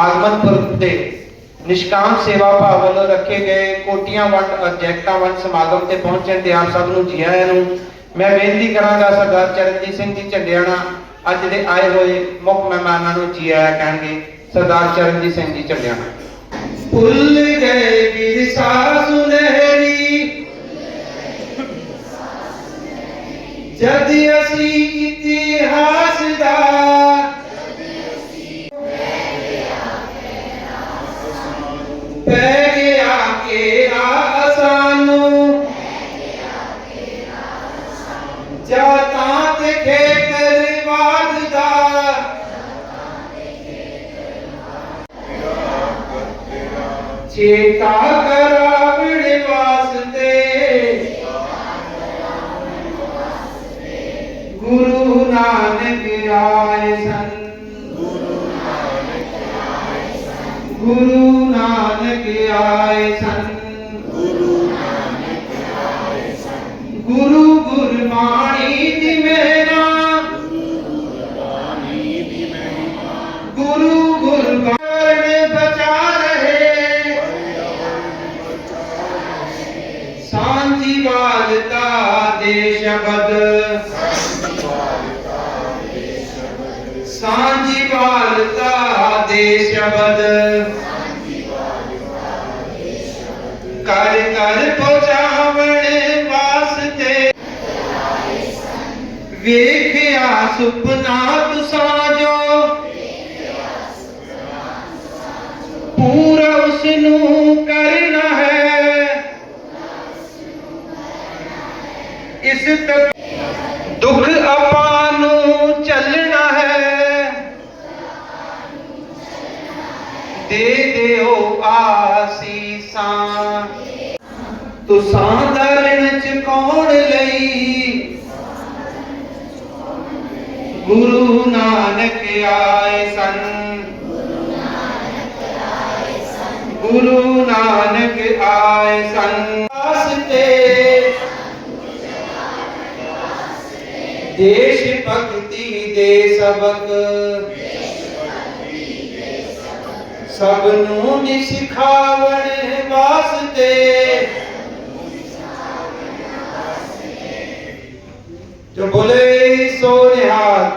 ਆਗਮਨ ਪੁਰਬ ਤੇ ਨਿਸ਼ਕਾਮ ਸੇਵਾ ਭਾਵ ਵੱਲੋਂ ਰੱਖੇ ਗਏ ਕੋਟੀਆਂ ਵੰਡ ਔਬਜੈਕਟਾਂ ਵੰਡ ਸਮਾਗਮ ਤੇ ਪਹੁੰਚਣ ਤੇ ਆਪ ਸਭ ਨੂੰ ਜੀ ਆਇਆਂ ਨੂੰ ਮੈਂ ਬੇਨਤੀ ਕਰਾਂਗਾ ਸਰਦਾਰ ਚਰਨਜੀਤ ਸਿੰਘ ਜੀ ਝੰਡਿਆਣਾ ਅੱਜ ਦੇ ਆਏ ਹੋਏ ਮੁੱਖ ਮਹਿਮਾਨਾਂ ਨੂੰ ਜੀ ਆਇਆਂ ਕਹਿਣਗੇ, ਸਰਦਾਰ ਚਰਨਜੀਤ ਸਿੰਘ ਜੀ ਝੰਡਿਆਣਾ। ਭੁੱਲ ਗਏ ਵਿਰਸਾ ਸੁਨਹਿਰੀ ਜਦ ਚੇਤਾ ਕਰਾਵਣ ਵਾਸਤੇ। ਗੁਰੂ ਨਾਨਕ ਆਏ ਸਨ। ਗੁਰੂ ਨਾਨਕ ਆਏ ਸਨ। ਗੁਰੂ ਗੁਰਬਾਣੀ ਸਾਂਝੀ ਵਾਲਤਾ ਦੇ ਸ਼ਬਦ। ਕਰ ਕਰ ਪਹੁੰਚਾਵਣ ਵਾਸਤੇ। ਵੇਖਿਆ ਸੁਪਨਾ ਤੁਸਾਂ ਜੋ ਪੂਰਾ ਉਸ ਨੂੰ ਕਰਨਾ ਹੈ। ਇਸ ਤੱਕ ਦੁੱਖ ਆਪਾਂ ਆਸੀਸਾਂ ਤੁਸਾਂ ਦਰਨ ਚ ਕੌਣ ਲਈ? ਗੁਰੂ ਨਾਨਕ ਆਏ ਸਨ। ਗੁਰੂ ਨਾਨਕ ਆਏ ਸਨ। ਵਾਸਤੇ ਦੇਸ਼ ਭਗਤੀ ਦੇ ਸਬਕ। ਸਭ ਨੂੰ ਨੀ ਸਿਖਾਵਣ ਵਾਸਤੇ। ਜੋ ਬੋਲੇ ਸੋ ਨਿਹਾਲ।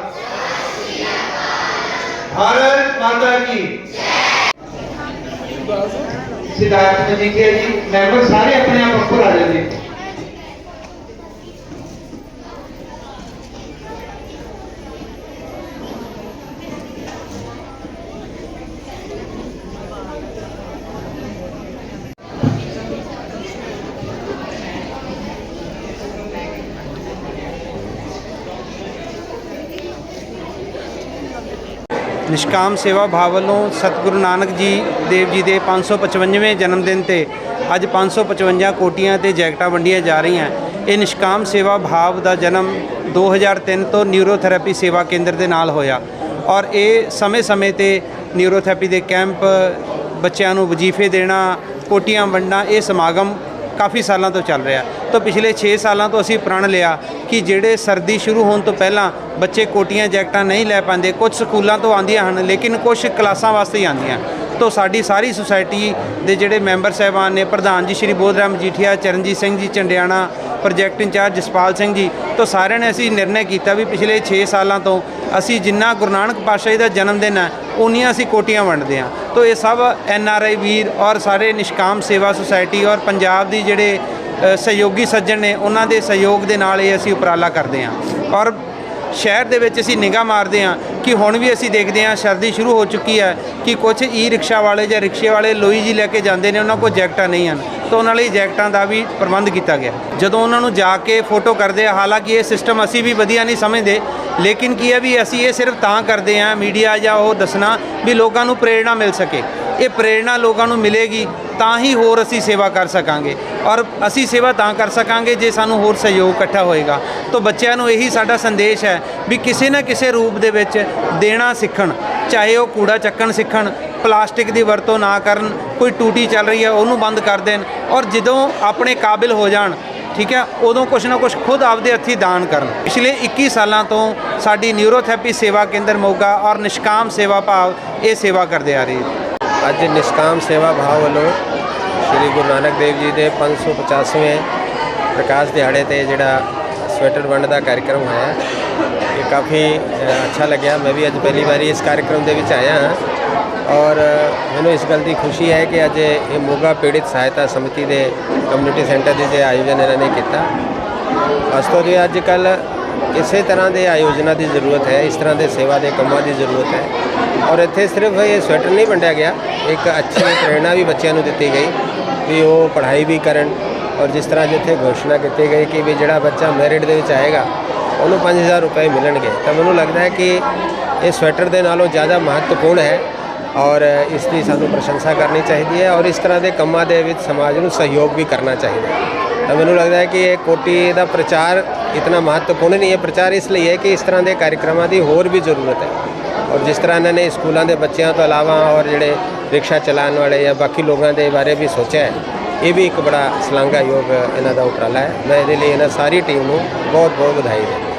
ਭਾਰਤ ਮਾਤਾ ਕੀ। ਸਿਧਾਰਥ ਮਜੀਠੀਆ ਜੀ, ਮੈਂਬਰ ਸਾਰੇ ਆਪਣੇ ਆਪ ਉੱਪਰ ਆ ਜਾਂਦੇ। ਨਿਸ਼ਕਾਮ ਸੇਵਾ ਭਾਵ ਵੱਲੋਂ ਸਤਿਗੁਰੂ ਨਾਨਕ ਜੀ, ਦੇਵ ਜੀ ਦੇ 555ਵੇਂ ਜਨਮ ਦਿਨ ਤੇ ਅੱਜ 555 ਕੋਟੀਆਂ ਤੇ ਜੈਕਟਾਂ ਵੰਡੀਆਂ ਜਾ ਰਹੀਆਂ। ਇਹ ਨਿਸ਼ਕਾਮ ਸੇਵਾ ਭਾਵ ਦਾ ਜਨਮ 2003 ਤੋਂ ਨਿਊਰੋਥੈਰੇਪੀ ਸੇਵਾ ਕੇਂਦਰ ਦੇ ਨਾਲ ਹੋਇਆ ਔਰ ਇਹ ਸਮੇਂ-ਸਮੇਂ ਤੇ ਨਿਊਰੋਥੈਰੇਪੀ ਦੇ ਕੈਂਪ ਬੱਚਿਆਂ ਨੂੰ ਵਜ਼ੀਫੇ ਦੇਣਾ, ਕੋਟੀਆਂ ਵੰਡਣਾ, ਇਹ ਸਮਾਗਮ ਕਾਫੀ ਸਾਲਾਂ ਤੋਂ ਚੱਲ ਰਿਹਾ। ਤਾਂ ਪਿਛਲੇ 6 ਸਾਲਾਂ ਤੋਂ ਅਸੀਂ ਪ੍ਰਣ ਲਿਆ ਕਿ ਜਿਹੜੇ ਸਰਦੀ ਸ਼ੁਰੂ ਹੋਣ ਤੋਂ ਪਹਿਲਾਂ ਬੱਚੇ ਕੋਟੀਆਂ ਜੈਕਟਾਂ ਨਹੀਂ ਲੈ ਪਾਉਂਦੇ ਕੁਝ ਸਕੂਲਾਂ ਤੋਂ ਆਉਂਦੀਆਂ ਹਨ, ਲੇਕਿਨ ਕੁਝ ਕਲਾਸਾਂ ਵਾਸਤੇ ਹੀ ਆਉਂਦੀਆਂ। ਤੋਂ ਸਾਡੀ ਸਾਰੀ ਸੁਸਾਇਟੀ ਦੇ ਜਿਹੜੇ ਮੈਂਬਰ ਸਾਹਿਬਾਨ ਨੇ, ਪ੍ਰਧਾਨ ਜੀ ਸ਼੍ਰੀ ਬੋਧਰਾਮ ਜੀਠੀਆ, ਚਰਨਜੀਤ ਸਿੰਘ ਜੀ, ਚੰਡਿਆਣਾ ਪ੍ਰੋਜੈਕਟ ਇੰਚਾਰਜ ਜਸਪਾਲ ਸਿੰਘ ਜੀ, ਤੋਂ ਸਾਰਿਆਂ ਨੇ ਅਸੀਂ ਨਿਰਣੇ ਕੀਤਾ ਵੀ ਪਿਛਲੇ 6 ਸਾਲਾਂ ਤੋਂ ਅਸੀਂ ਜਿੰਨਾ ਗੁਰੂ ਨਾਨਕ ਪਾਤਸ਼ਾਹ ਜੀ ਦਾ ਜਨਮ ਦਿਨ ਹੈ ਉਨੀਆਂ ਅਸੀਂ ਕੋਟੀਆਂ ਵੰਡਦੇ ਹਾਂ। ਤੋਂ ਇਹ ਸਭ ਐਨ ਆਰ ਆਈ ਵੀਰ ਔਰ ਸਾਰੇ ਨਿਸ਼ਕਾਮ ਸੇਵਾ ਸੁਸਾਇਟੀ ਔਰ ਪੰਜਾਬ ਦੀ ਜਿਹੜੇ ਸਹਿਯੋਗੀ ਸੱਜਣ ਨੇ, ਉਹਨਾਂ ਦੇ ਸਹਿਯੋਗ ਦੇ ਨਾਲ ਇਹ ਅਸੀਂ ਉਪਰਾਲਾ ਕਰਦੇ ਹਾਂ। ਔਰ ਸ਼ਹਿਰ ਦੇ ਵਿੱਚ ਅਸੀਂ ਨਿਗਾਹ ਮਾਰਦੇ ਹਾਂ ਕਿ ਹੁਣ ਵੀ ਅਸੀਂ ਦੇਖਦੇ ਹਾਂ, ਸਰਦੀ ਸ਼ੁਰੂ ਹੋ ਚੁੱਕੀ ਹੈ ਕਿ ਕੁਝ ਈ ਰਿਕਸ਼ਾ ਵਾਲੇ ਜਾਂ ਰਿਕਸ਼ੇ ਵਾਲੇ ਲੋਈ ਜੀ ਲੈ ਕੇ ਜਾਂਦੇ ਨੇ, ਉਹਨਾਂ ਕੋਲ ਜੈਕਟਾਂ ਨਹੀਂ ਹਨ। ਤਾਂ ਉਹਨਾਂ ਲਈ ਜੈਕਟਾਂ ਦਾ ਵੀ ਪ੍ਰਬੰਧ ਕੀਤਾ ਗਿਆ। ਜਦੋਂ ਉਹਨਾਂ ਨੂੰ ਜਾ ਕੇ ਫੋਟੋ ਕਰਦੇ ਆ ਹਾਲਾਂਕਿ ਇਹ ਸਿਸਟਮ ਅਸੀਂ ਵੀ ਵਧੀਆ ਨਹੀਂ ਸਮਝਦੇ ਲੇਕਿਨ ਕੀ ਹੈ ਵੀ ਅਸੀਂ ਇਹ ਸਿਰਫ ਤਾਂ ਕਰਦੇ ਹਾਂ ਮੀਡੀਆ ਜਾਂ ਉਹ ਦੱਸਣਾ ਵੀ ਲੋਕਾਂ ਨੂੰ ਪ੍ਰੇਰਣਾ ਮਿਲ ਸਕੇ। ਇਹ ਪ੍ਰੇਰਣਾ ਲੋਕਾਂ ਨੂੰ ਮਿਲੇਗੀ, ਤਾਂ ਹੀ ਹੋਰ ਅਸੀਂ ਸੇਵਾ ਕਰ ਸਕਾਂਗੇ। ਔਰ ਅਸੀਂ ਸੇਵਾ ਤਾਂ ਕਰ ਸਕਾਂਗੇ ਜੇ ਸਾਨੂੰ ਹੋਰ ਸਹਿਯੋਗ ਇਕੱਠਾ ਹੋਏਗਾ। ਤਾਂ ਬੱਚਿਆਂ ਨੂੰ ਇਹੀ ਸਾਡਾ ਸੰਦੇਸ਼ ਹੈ ਵੀ ਕਿਸੇ ਨਾ ਕਿਸੇ ਰੂਪ ਦੇ ਵਿੱਚ ਦੇਣਾ ਸਿੱਖਣ, ਚਾਹੇ ਉਹ ਕੂੜਾ ਚੱਕਣ ਸਿੱਖਣ, ਪਲਾਸਟਿਕ ਦੀ ਵਰਤੋਂ ਨਾ ਕਰਨ, ਕੋਈ ਟੂਟੀ ਚੱਲ ਰਹੀ ਹੈ ਉਹਨੂੰ ਬੰਦ ਕਰ ਦੇਣ ਔਰ ਜਦੋਂ ਆਪਣੇ ਕਾਬਿਲ ਹੋ ਜਾਣ ਠੀਕ ਹੈ? ਉਦੋਂ ਕੁਛ ਨਾ ਕੁਛ ਖੁਦ ਆਪਦੇ ਹੱਥੀਂ ਦਾਨ ਕਰਨ। ਪਿਛਲੇ 21 ਸਾਲਾਂ ਤੋਂ ਸਾਡੀ ਨਿਊਰੋਥੈਰੇਪੀ ਸੇਵਾ ਕੇਂਦਰ ਮੋਗਾ ਔਰ ਨਿਸ਼ਕਾਮ ਸੇਵਾ ਭਾਵ ਇਹ ਸੇਵਾ ਕਰਦੇ ਆ ਰਹੀ ਹੈ ਅੱਜ ਨਿਸ਼ਕਾਮ ਸੇਵਾ ਭਾਵ ਵੱਲੋਂ ਸ੍ਰੀ ਗੁਰੂ ਨਾਨਕ ਦੇਵ ਜੀ ਦੇ 550ਵੇਂ ਪ੍ਰਕਾਸ਼ ਦਿਹਾੜੇ ਤੇ ਜਿਹੜਾ ਸਵੈਟਰ ਵੰਡ ਦਾ ਕਾਰਜਕ੍ਰਮ ਹੋਇਆ ਇਹ ਕਾਫੀ ਅੱਛਾ ਲੱਗਿਆ। ਮੈਂ ਵੀ ਅੱਜ ਪਹਿਲੀ ਵਾਰੀ ਇਸ ਕਾਰਜਕ੍ਰਮ ਦੇ ਵਿੱਚ ਆਇਆ ਹਾਂ ਔਰ ਮੈਨੂੰ ਇਸ ਗੱਲ ਦੀ ਖੁਸ਼ੀ ਹੈ ਕਿ ਅੱਜ ਇਹ ਮੋਗਾ ਪੀੜਿਤ ਸਹਾਇਤਾ ਸਮਿਤੀ ਦੇ ਕਮਿਊਨਿਟੀ ਸੈਂਟਰ ਦੇ ਜੇ ਆਯੋਜਨ ਇਹਨਾਂ ਨੇ ਕੀਤਾ। ਵਾਸਤਵ ਦੇ ਅੱਜ ਕੱਲ ਇਸੇ ਤਰ੍ਹਾਂ ਦੇ ਆਯੋਜਨਾਂ ਦੀ ਜ਼ਰੂਰਤ ਹੈ, ਇਸ ਤਰ੍ਹਾਂ ਦੇ ਸੇਵਾ ਦੇ ਕੰਮਾਂ ਦੀ ਜ਼ਰੂਰਤ ਹੈ। ਔਰ ਇੱਥੇ ਸਿਰਫ ਇਹ ਸਵੈਟਰ ਨਹੀਂ ਵੰਡਿਆ ਗਿਆ, ਇੱਕ ਅੱਛੀ ਪ੍ਰੇਰਣਾ ਵੀ ਬੱਚਿਆਂ ਨੂੰ ਦਿੱਤੀ ਗਈ ਵੀ ਉਹ ਪੜ੍ਹਾਈ ਵੀ ਕਰਨ ਔਰ ਜਿਸ ਤਰ੍ਹਾਂ ਜਿੱਥੇ ਘੋਸ਼ਣਾ ਕੀਤੀ ਗਈ ਕਿ ਵੀ ਜਿਹੜਾ ਬੱਚਾ ਮੈਰਿਟ ਦੇ ਵਿੱਚ ਆਏਗਾ, ਉਹਨੂੰ 5000 ਰੁਪਏ ਮਿਲਣਗੇ। ਤਾਂ ਮੈਨੂੰ ਲੱਗਦਾ ਹੈ ਕਿ ਇਹ ਸਵੈਟਰ ਦੇ ਨਾਲੋਂ ਜ਼ਿਆਦਾ ਮਹੱਤਵਪੂਰਨ ਹੈ। ਔਰ ਇਸ ਦੀ ਸਾਨੂੰ ਪ੍ਰਸ਼ੰਸਾ ਕਰਨੀ ਚਾਹੀਦੀ ਹੈ ਔਰ ਇਸ ਤਰ੍ਹਾਂ ਦੇ ਕੰਮਾਂ ਦੇ ਵਿੱਚ ਸਮਾਜ ਨੂੰ ਸਹਿਯੋਗ ਵੀ ਕਰਨਾ ਚਾਹੀਦਾ ਹੈ। ਤਾਂ ਮੈਨੂੰ ਲੱਗਦਾ ਹੈ ਕਿ ਇਹ ਕੋਟੀ ਦਾ ਪ੍ਰਚਾਰ ਇਤਨਾ ਮਹੱਤਵਪੂਰਨ ਨਹੀਂ ਹੈ। ਪ੍ਰਚਾਰ ਇਸ ਲਈ ਹੈ ਕਿ ਇਸ ਤਰ੍ਹਾਂ ਦੇ ਕਾਰਜਕ੍ਰਮਾਂ ਦੀ ਹੋਰ ਵੀ ਜ਼ਰੂਰਤ ਹੈ। ਔਰ ਜਿਸ ਤਰ੍ਹਾਂ ਇਹਨਾਂ ਨੇ ਸਕੂਲਾਂ ਦੇ ਬੱਚਿਆਂ ਤੋਂ ਇਲਾਵਾ ਔਰ ਜਿਹੜੇ ਰਿਕਸ਼ਾ ਚਲਾਉਣ ਵਾਲੇ ਜਾਂ ਬਾਕੀ ਲੋਕਾਂ ਦੇ ਬਾਰੇ ਵੀ ਸੋਚਿਆ ਹੈ, ਇਹ ਵੀ ਇੱਕ ਬੜਾ ਸ਼ਲਾਘਾਯੋਗ ਇਹਨਾਂ ਦਾ ਉਪਰਾਲਾ ਹੈ। ਮੈਂ ਇਹਦੇ ਲਈ ਇਹਨਾਂ ਸਾਰੀ ਟੀਮ ਨੂੰ ਬਹੁਤ ਬਹੁਤ ਵਧਾਈ ਦਿੰਦਾ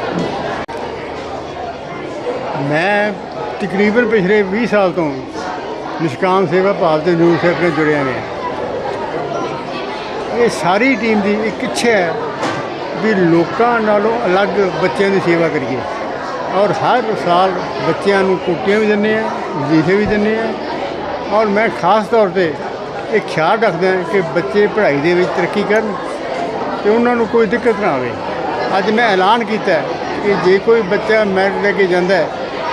ਮੈਂ ਤਕਰੀਬਨ ਪਿਛਲੇ 20 ਸਾਲ ਤੋਂ ਨਿਸ਼ਕਾਮ ਸੇਵਾ ਭਾਵ ਤੇ ਨਿਊਜ਼ ਸੇਵਕ ਨਾਲ ਜੁੜਿਆ ਹੋਇਆ ਇਹ ਸਾਰੀ ਟੀਮ ਦੀ ਇੱਕ ਇੱਛਾ ਹੈ ਵੀ ਲੋਕਾਂ ਨਾਲੋਂ ਅਲੱਗ ਬੱਚਿਆਂ ਦੀ ਸੇਵਾ ਕਰੀਏ। ਔਰ ਹਰ ਸਾਲ ਬੱਚਿਆਂ ਨੂੰ ਕੋਟੀਆਂ ਵੀ ਦਿੰਦੇ ਆ ਵਜ਼ੀਫੇ ਵੀ ਦਿੰਦੇ ਆ ਔਰ ਮੈਂ ਖਾਸ ਤੌਰ ਤੇ ਇਹ ਖਿਆਲ ਰੱਖਦਾ ਕਿ ਬੱਚੇ ਪੜ੍ਹਾਈ ਦੇ ਵਿੱਚ ਤਰੱਕੀ ਕਰਨ ਤੇ ਉਹਨਾਂ ਨੂੰ ਕੋਈ ਦਿੱਕਤ ਨਾ ਆਵੇ। ਅੱਜ ਮੈਂ ਐਲਾਨ ਕੀਤਾ ਕਿ ਜੇ ਕੋਈ ਬੱਚਾ ਮੈਰਿਟ ਲੈ ਕੇ ਜਾਂਦਾ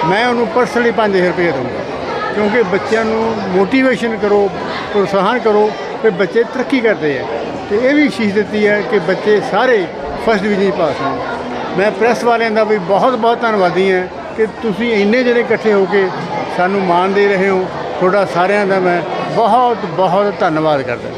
ਮੈਂ ਉਹਨੂੰ ਪਰਸਨਲੀ 5000 ਰੁਪਏ ਦਊਂਗਾ। ਕਿਉਂਕਿ ਬੱਚਿਆਂ ਨੂੰ ਮੋਟੀਵੇਸ਼ਨ ਕਰੋ, ਪ੍ਰੋਤਸਾਹਨ ਕਰੋ ਕਿ ਬੱਚੇ ਤਰੱਕੀ ਕਰਦੇ ਆ। ਤੇ ਇਹ ਵੀ ਸ਼ੀਸ਼ ਦਿੱਤੀ ਹੈ ਕਿ ਬੱਚੇ ਸਾਰੇ ਫਸਟ ਡਿਵੀਜ਼ਨ ਪਾਸ ਹੋਣ। ਮੈਂ ਪ੍ਰੈਸ ਵਾਲਿਆਂ ਦਾ ਵੀ ਬਹੁਤ ਬਹੁਤ ਧੰਨਵਾਦੀ ਹਾਂ ਕਿ ਤੁਸੀਂ ਇੰਨੇ ਜਿਹੜੇ ਇਕੱਠੇ ਹੋ ਕੇ ਸਾਨੂੰ ਮਾਣ ਦੇ ਰਹੇ ਹੋ। ਤੁਹਾਡਾ ਸਾਰਿਆਂ ਦਾ ਮੈਂ ਬਹੁਤ ਬਹੁਤ ਧੰਨਵਾਦ ਕਰਦਾ।